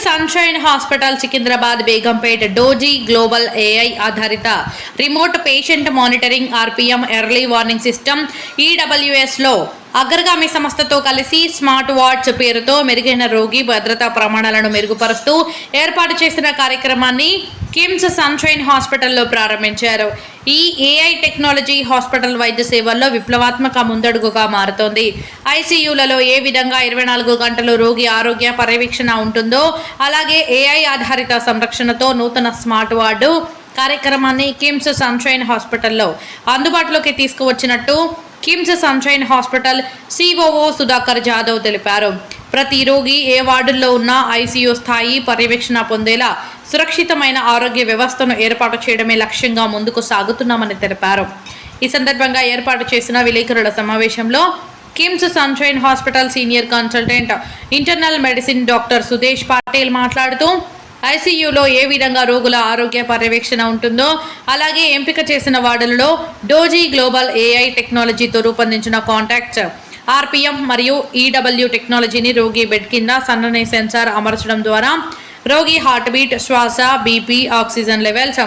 Sunshine Hospital Secunderabad Begumpet Dozee global AI ఆధారిత remote patient monitoring RPM early warning system ఈడబ్ల్యూఎస్లో అగ్రగామి సంస్థతో కలిసి smart watch పేరుతో మెరుగైన రోగి భద్రతా ప్రమాణాలను మెరుగుపరుస్తూ ఏర్పాటు చేసిన కార్యక్రమాన్ని కిమ్స్ సన్షైన్ హాస్పిటల్లో ప్రారంభించారు. ఈ ఏఐ టెక్నాలజీ హాస్పిటల్ వైద్య సేవల్లో విప్లవాత్మక ముందడుగుగా మారుతోంది. ఐసీయూలలో ఏ విధంగా ఇరవై నాలుగు గంటలు రోగి ఆరోగ్య పర్యవేక్షణ ఉంటుందో అలాగే ఏఐ ఆధారిత సంరక్షణతో నూతన స్మార్ట్ వార్డు కార్యక్రమాన్ని కిమ్స్ సన్షైన్ హాస్పిటల్లో అందుబాటులోకి తీసుకువచ్చినట్టు KIMS Sunshine Hospital COO Sudhakar Jadhav తెలిపారు. ప్రతి రోగి ఏ వార్డుల్లో ఉన్నా ఐసీయూ స్థాయి పర్యవేక్షణ పొందేలా సురక్షితమైన ఆరోగ్య వ్యవస్థను ఏర్పాటు చేయడమే లక్ష్యంగా ముందుకు సాగుతున్నామని తెలిపారు. ఈ సందర్భంగా ఏర్పాటు చేసిన విలేకరుల సమావేశంలో KIMS Sunshine Hospital senior consultant internal medicine doctor Sudesh Patil మాట్లాడుతూ ఐసీయూలో ఏ విధంగా రోగుల ఆరోగ్య పర్యవేక్షణ ఉంటుందో అలాగే ఎంపిక చేసిన వార్డులలో డోజీ గ్లోబల్ ఏఐ టెక్నాలజీతో రూపొందించిన కాంటాక్ట్స్ ఆర్పిఎం మరియు ఈడబ్ల్యూ టెక్నాలజీని రోగి బెడ్ కింద సన్నని సెన్సార్ అమర్చడం ద్వారా రోగి హార్ట్ బీట్ శ్వాస బీపీ ఆక్సిజన్ లెవెల్స్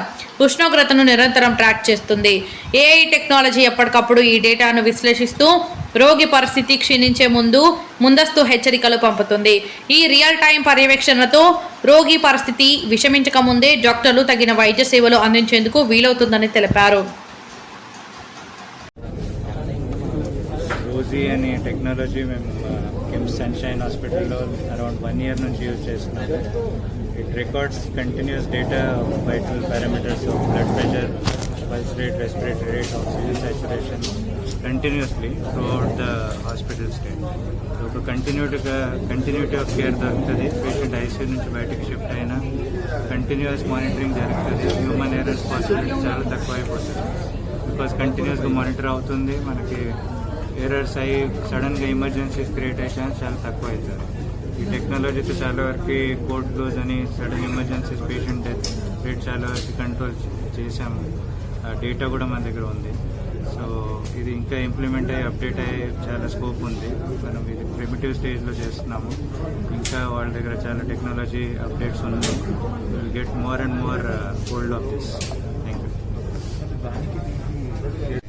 ఉష్ణోగ్రతను నిరంతరం ట్రాక్ చేస్తుంది. ఏఐ టెక్నాలజీ ఎప్పటికప్పుడు ఈ డేటాను విశ్లేషిస్తూ రోగి పరిస్థితి క్షీణించే ముందు ముందస్తు హెచ్చరికలు పంపుతుంది. ఈ రియల్ టైం పర్యవేక్షణతో రోగి పరిస్థితి విషమించక ముందే డాక్టర్లు తగిన వైద్య సేవలు అందించేందుకు వీలవుతుందని తెలిపారు. రోజీ అనే టెక్నాలజీ మేము సన్షైన్ హాస్పిటల్లో అరౌండ్ వన్ ఇయర్ నుంచి యూజ్ చేస్తున్నాం it records continuous data vital parameters blood pressure pulse rate respiratory rate oxygen saturation continuously throughout the hospital stay ఒక కంటిన్యూటీగా కంటిన్యూటీ ఆఫ్ కేర్ దొరుకుతుంది. పేషెంట్ ఐసీయూ నుంచి బయటకు షిఫ్ట్ అయినా కంటిన్యూస్ మానిటరింగ్ జరుగుతుంది. Human errors possibility చాలా తక్కువ అయిపోతుంది బికాస్ కంటిన్యూస్గా మానిటర్ అవుతుంది మనకి ఎర్రర్స్ అయ్యి సడన్గా ఎమర్జెన్సీస్ క్రియేట్ అయ్యే ఛాన్స్ చాలా తక్కువ అవుతుంది. ఈ టెక్నాలజీతో చాలా వరకు కోర్ట్ క్లోజ్ అని sudden emergencies patient death rate చాలా వరకు కంట్రోల్ చేసాము ఆ డేటా కూడా మన దగ్గర ఉంది. సో ఇది ఇంకా ఇంప్లిమెంట్ అయ్యి అప్డేట్ అయ్యే చాలా స్కోప్ ఉంది. మనం ఇది ప్రిమిటివ్ స్టేజ్లో చేస్తున్నాము. ఇంకా వాళ్ళ దగ్గర చాలా టెక్నాలజీ అప్డేట్స్ ఉన్నాయి will get more and more hold of this thank you